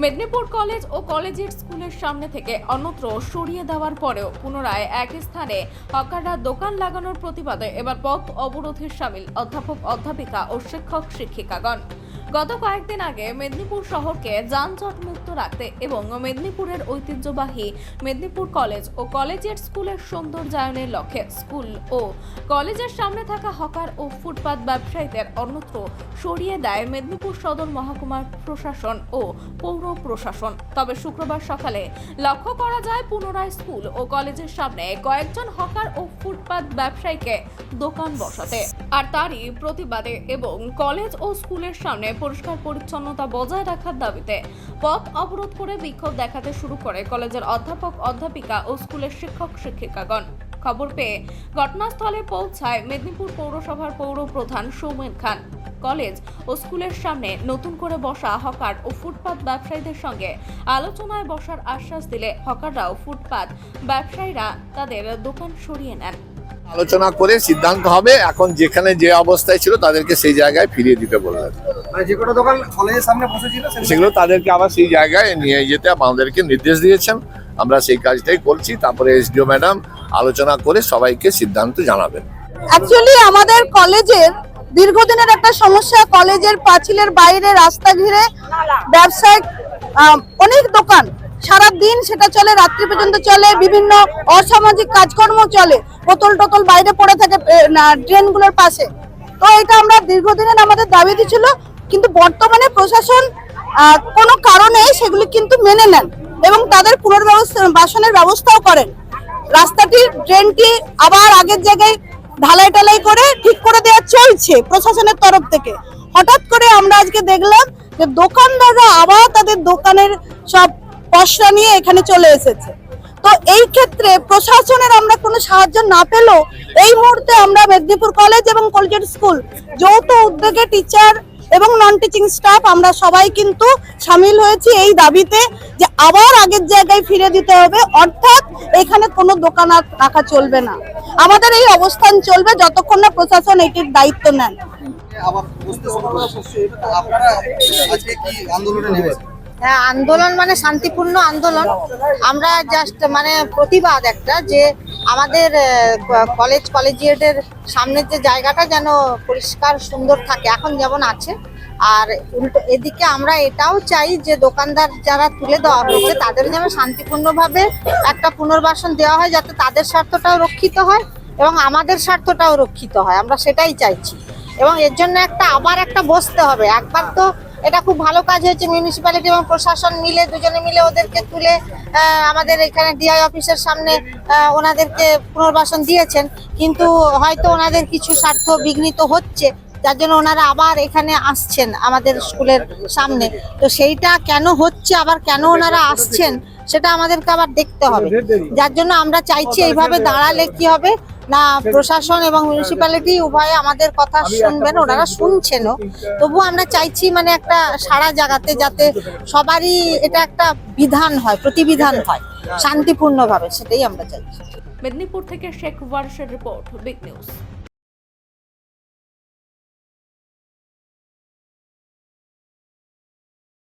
Medinipur college ও কলেজের স্কুলের সামনে থেকে অন্যত্র সরিয়ে দেওয়ার পরেও পুনরায় এক স্থানে হকাররা দোকান লাগানোর প্রতিবাদে এবার পথ অবরোধের সামিল অধ্যাপক, অধ্যাপিকা ও শিক্ষক শিক্ষিকাগণ গত কয়েকদিন আগে মেদিনীপুর শহরকে যানজট মুক্ত রাখতে এবং মেদিনীপুরের ঐতিহ্যবাহী মেদিনীপুর কলেজ ও কলেজের স্কুলের সৌন্দর্যায়নের লক্ষ্যে স্কুল ও কলেজের সামনে থাকা হকার ও ফুটপাত ব্যবসায়ীদের অন্যত্র সরিয়ে দেয় মেদিনীপুর সদর মহকুমার প্রশাসন ও পৌর প্রশাসন। তবে শুক্রবার সকালে লক্ষ্য করা যায়, পুনরায় স্কুল ও কলেজের সামনে কয়েকজন হকার ও ফুটপাত ব্যবসায়ীকে দোকান বসাতে। আর তারই প্রতিবাদে এবং কলেজ ও স্কুলের সামনে পরিষ্কার পরিচ্ছন্নতা বজায় রাখার দাবিতে পথ অবরোধ করে বিক্ষোভ দেখাতে শুরু করে কলেজের অধ্যাপক, অধ্যাপিকা ও স্কুলের শিক্ষক, শিক্ষিকাগণ। খবর পেয়ে ঘটনাস্থলে পৌঁছায় মেদিনীপুর পৌরসভার পৌর প্রধান সৌমেন খান। কলেজ ও স্কুলের সামনে নতুন করে বসা হকার ও ফুটপাত ব্যবসায়ীদের সঙ্গে আলোচনায় বসার আশ্বাস দিলে হকাররাও ফুটপাত ব্যবসায়ীরা তাদের দোকান সরিয়ে নেন। আলোচনা করে সিদ্ধান্ত হবে। এখন যেখানে যে অবস্থায় ছিল তাদেরকে সেই জায়গায় ফিরিয়ে দিতে বললেন। মানে যে কটা দোকান কলেজের সামনে সেগুলো- সেগুলো তাদেরকে আবার সেই জায়গায় নিয়ে যেতে আমাদেরকে নির্দেশ দিয়েছেন। আমরা সেই কাজটাই করছি। তারপরে এসডিও ম্যাডাম আলোচনা করে সবাইকে সিদ্ধান্ত জানাবেন। অ্যাকচুয়ালি আমাদের কলেজের দীর্ঘদিনের একটা সমস্যা কলেজের পাঁচিলের বাইরে রাস্তা ঘিরে ব্যবসায়িক অনেক দোকান সারা দিন সেটা চলে, রাত্রি পর্যন্ত চলে, বিভিন্ন অসামাজিক কাজকর্ম চলে, বোতল টোতল বাইরে পড়ে থাকে ড্রেনগুলোর পাশে। তো এটা আমরা দীর্ঘদিনের আমাদের দাবি ছিল কিন্তু বর্তমানে প্রশাসন কোনো কারণে সেগুলি কিন্তু মেনে নেন এবং তাদের পুনর্ব্যবস্থা, বাসনের ব্যবস্থাও করেন। রাস্তাটি, ড্রেনটি আবার আগের জায়গায় ঢালাই টালাই করে ঠিক করে দেওয়া চলছে প্রশাসনের তরফ থেকে। হঠাৎ করে আমরা আজকে দেখলাম যে দোকানদাররা আবার তাদের দোকানের সব পশরা নিয়ে এখানে চলে এসেছে। তো এই ক্ষেত্রে প্রশাসনের আমরা কোনো সাহায্য না পেলেও এই মুহূর্তে আমরা মেদিনীপুর কলেজ এবং কলেজের স্কুল যৌথ উদ্যোগে টিচার এবং নন টিচিং স্টাফ আমরা সবাই কিন্তু সামিল হয়েছি এই দাবিতে যে আবার আগের জায়গায় ফিরে দিতে হবে। অর্থাৎ এখানে কোনো দোকান আর রাখা চলবে না। আমাদের এই অবস্থান চলবে যতক্ষণ না প্রশাসন এটির দায়িত্ব নেন। আন্দোলনে হ্যাঁ আন্দোলন মানে শান্তিপূর্ণ আন্দোলন। আমরা জাস্ট মানে প্রতিবাদ একটা যে আমাদের কলেজ কলেজিয়েটের সামনের যে জায়গাটা যেন পরিষ্কার সুন্দর থাকে, এখন যেমন আছে। আর উল্টো এদিকে আমরা এটাও চাই যে দোকানদার যারা তুলে দেওয়া হয়েছে, তাদের যেন শান্তিপূর্ণভাবে একটা পুনর্বাসন দেওয়া হয়, যাতে তাদের স্বার্থটাও রক্ষিত হয় এবং আমাদের স্বার্থটাও রক্ষিত হয়। আমরা সেটাই চাইছি। এবং এর জন্য একটা আবার একটা বসতে হবে। একবার তো এটা খুব ভালো কাজ হয়েছে মিউনিসিপ্যালিটি এবং প্রশাসন মিলে দুজনে মিলে ওদেরকে তুলে আমাদের এখানে ডিআই অফিসের সামনে ওনাদেরকে পুনর্বাসন দিয়েছেন। কিন্তু হয়তো ওনাদের কিছু স্বার্থ বিঘ্নিত হচ্ছে যার জন্য ওনারা আবার এখানে আসছেন আমাদের স্কুলের সামনে। তো সেইটা কেন হচ্ছে আবার কেন ওনারা আসছেন সেটা আমাদেরকে আবার দেখতে হবে। যার জন্য আমরা চাইছি এইভাবে দাঁড়ালে কি হবে না প্রশাসন এবং মিউনিসিপ্যালিটি উভয়ে আমাদের কথা শুনবেন ওনারা শুনছেনও। তবু আমরা চাইছি মানে একটা সারা জায়গাতে যাতে সবারই এটা একটা বিধান হয় প্রতিবিধান হয় শান্তিপূর্ণভাবে সেটাই আমরা চাইছি। মেদিনীপুর থেকে শেখ ওয়ারসের রিপোর্ট বিগ নিউজ।